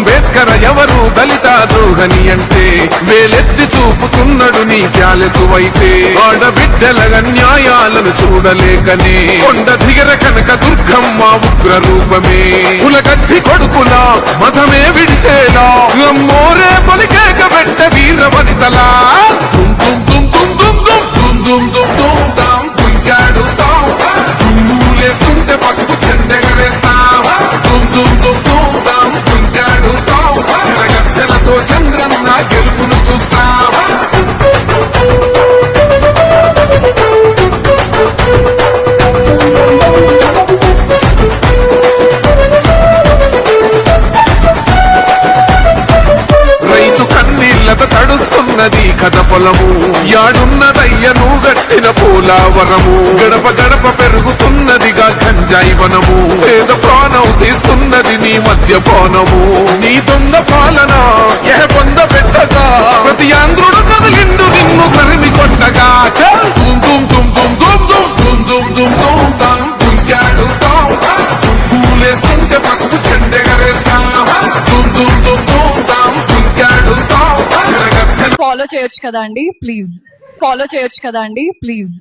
అంబేద్కర్ ఎవరు దళిత ద్రోహని అంటే వేలెత్తి చూపుతున్నాడు నీ క్యాలెసువైతే ఆడబిడ్డల న్యాయాలను చూడలేకనే కొండ దిగర కనక దుర్గమ్మ ఉగ్ర రూపమే. కులకచ్చి కొడుకులా మతమే విడిచేలా. అమ్మోరే పలికేక పెట్ట వీర వనితలా. బలము పొలము యాడున్నదయ్యను గట్టిన పోలావరము గడప గడప పెరుగుతున్నదిగా గంజాయి వనము పేద ప్రాణం తీస్తున్నది నీ మద్యపానము నీ దొంగ పాలన ఎహ పొంద పెట్టగా ప్రతి ఆంధ్రుడు కదిలిండు నిన్ను తరిమి కొట్టగా తుమ్ దుమ్ దుమ్ దుమ్ తుమ్ దుమ్ దుమ్ తుమ్ దుమ్ దుమ్ తుమ్ ఫాలో చేయొచ్చు కదా అండి? ప్లీజ్. ఫాలో చేయొచ్చు కదా అండి? ప్లీజ్.